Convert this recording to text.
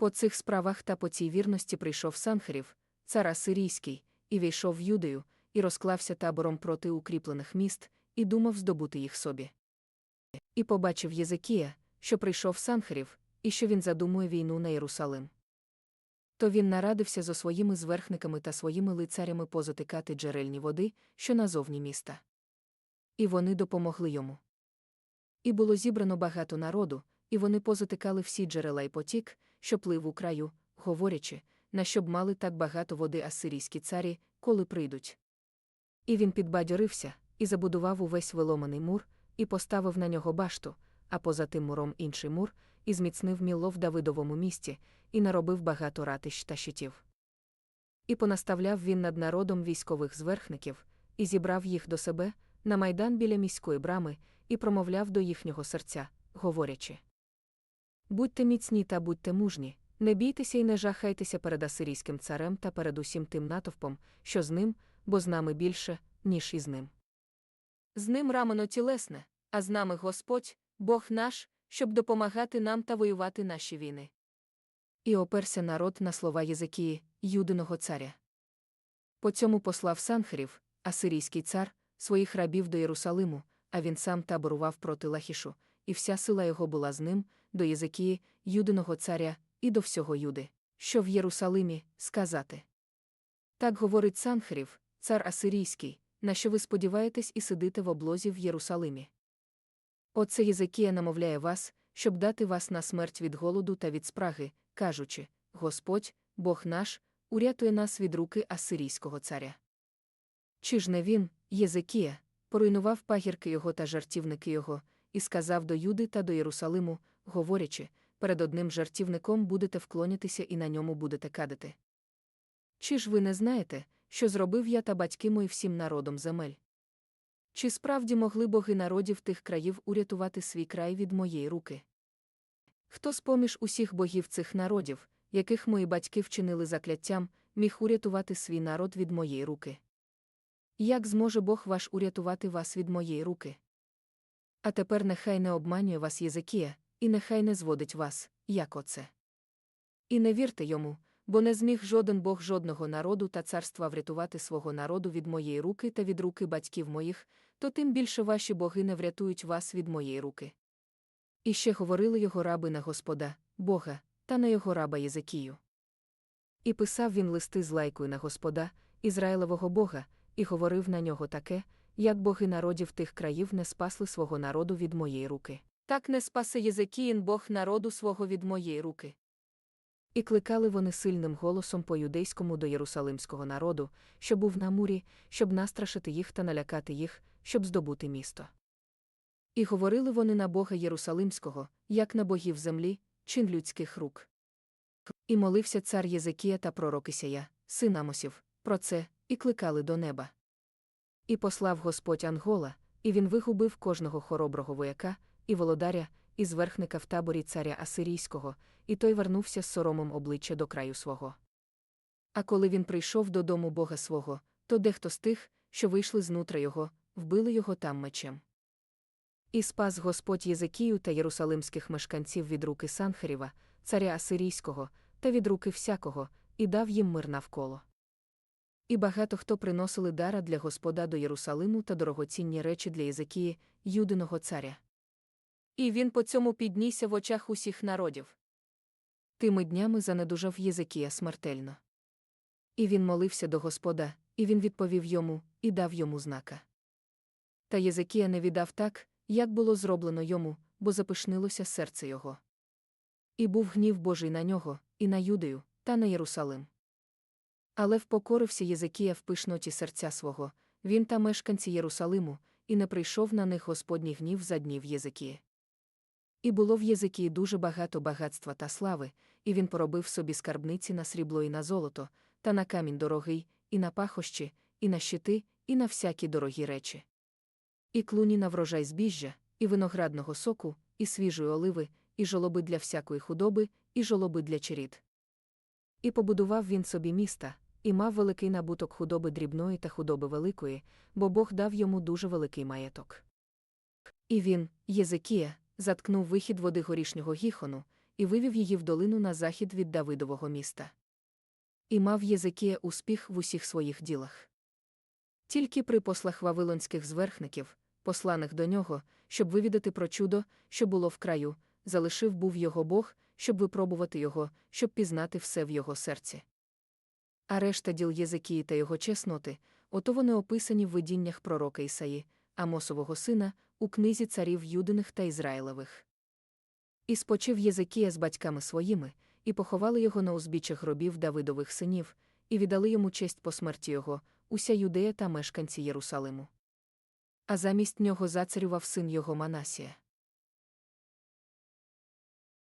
По цих справах та по цій вірності прийшов Санхерів, цар Асирійський, і війшов в Юдею, і розклався табором проти укріплених міст, і думав здобути їх собі. І побачив Єзекія, що прийшов Санхерів, і що він задумує війну на Єрусалим. То він нарадився зо своїми зверхниками та своїми лицарями позатикати джерельні води, що назовні міста. І вони допомогли йому. І було зібрано багато народу, і вони позатикали всі джерела й потік, що плив у краю, говорячи, на щоб мали так багато води асирійські царі, коли прийдуть. І він підбадьорився, і забудував увесь виломаний мур, і поставив на нього башту, а поза тим муром інший мур, і зміцнив міло в Давидовому місті, і наробив багато ратищ та щитів. І понаставляв він над народом військових зверхників, і зібрав їх до себе на майдан біля міської брами, і промовляв до їхнього серця, говорячи. Будьте міцні та будьте мужні, не бійтеся і не жахайтеся перед асирійським царем та перед усім тим натовпом, що з ним, бо з нами більше, ніж із ним. З ним рамено тілесне, а з нами Господь, Бог наш, щоб допомагати нам та воювати наші війни. І оперся народ на слова Єзекії, юдиного царя. По цьому послав Санхерів, асирійський цар, своїх рабів до Єрусалиму, а він сам таборував проти Лахішу, і вся сила його була з ним, до Єзекії, юдиного царя, і до всього Юди, що в Єрусалимі, сказати. Так говорить Санхерів, цар Асирійський, на що ви сподіваєтесь і сидите в облозі в Єрусалимі. Оце Єзекія намовляє вас, щоб дати вас на смерть від голоду та від спраги, кажучи Господь, Бог наш, урятує нас від руки Асирійського царя. Чи ж не він, Єзекія, поруйнував пагірки його та жартівники його, і сказав до Юди та до Єрусалиму, говорячи, перед одним жартівником будете вклонятися і на ньому будете кадити. Чи ж ви не знаєте, що зробив я та батьки мої всім народом земель? Чи справді могли боги народів тих країв урятувати свій край від моєї руки? Хто з поміж усіх богів цих народів, яких мої батьки вчинили закляттям, міг урятувати свій народ від моєї руки? Як зможе Бог ваш урятувати вас від моєї руки? А тепер нехай не обманює вас Єзекія, і нехай не зводить вас, як оце. І не вірте йому, бо не зміг жоден Бог жодного народу та царства врятувати свого народу від моєї руки та від руки батьків моїх, то тим більше ваші боги не врятують вас від моєї руки. І ще говорили його раби на Господа, Бога, та на його раба Єзекію. І писав він листи з лайкою на Господа, Ізраїлевого Бога, і говорив на нього таке, як боги народів тих країв не спасли свого народу від моєї руки. Так не спасе Єзекіїн Бог народу свого від моєї руки. І кликали вони сильним голосом по юдейському до єрусалимського народу, що був на мурі, щоб настрашити їх та налякати їх, щоб здобути місто. І говорили вони на Бога Єрусалимського, як на богів землі, чин людських рук. І молився цар Єзекія та пророк Ісая, син Амосів, про це, і кликали до неба. І послав Господь Ангола, і він вигубив кожного хороброго вояка, і володаря, і зверхника в таборі царя Асирійського, і той вернувся з соромом обличчя до краю свого. А коли він прийшов додому Бога свого, то дехто з тих, що вийшли знутра його, вбили його там мечем. І спас Господь Єзекію та єрусалимських мешканців від руки Санхеріва, царя Асирійського, та від руки всякого, і дав їм мир навколо. І багато хто приносили дара для Господа до Єрусалиму та дорогоцінні речі для Єзекії, юдиного царя. І він по цьому піднісся в очах усіх народів. Тими днями занедужав Єзекія смертельно. І він молився до Господа, і він відповів йому, і дав йому знака. Та Єзекія не віддав так, як було зроблено йому, бо запишнилося серце його. І був гнів Божий на нього, і на Юдею, та на Єрусалим. Але впокорився Єзекія в пишноті серця свого, він та мешканці Єрусалиму, і не прийшов на них Господній гнів за днів Єзекії. І було в Єзикії дуже багато багатства та слави, і він поробив собі скарбниці на срібло і на золото, та на камінь дорогий, і на пахощі, і на щити, і на всякі дорогі речі. І клуні на врожай збіжжя, і виноградного соку, і свіжої оливи, і жолоби для всякої худоби, і жолоби для черід. І побудував він собі міста, і мав великий набуток худоби дрібної та худоби великої, бо Бог дав йому дуже великий маєток. І він, Єзикія, заткнув вихід води горішнього гіхону, і вивів її в долину на захід від Давидового міста. І мав Єзекія успіх в усіх своїх ділах. Тільки при послах вавилонських зверхників, посланих до нього, щоб вивідати про чудо, що було в краю, залишив був його Бог, щоб випробувати його, щоб пізнати все в його серці. А решта діл Єзекії та його чесноти, ото вони описані в видіннях пророка Ісаї, Амосового сина, у книзі царів Юдиних та Ізраїлевих. І спочив Єзекія з батьками своїми, і поховали його на узбіччях гробів Давидових синів, і віддали йому честь по смерті його, уся юдея та мешканці Єрусалиму. А замість нього зацарював син його Манасія.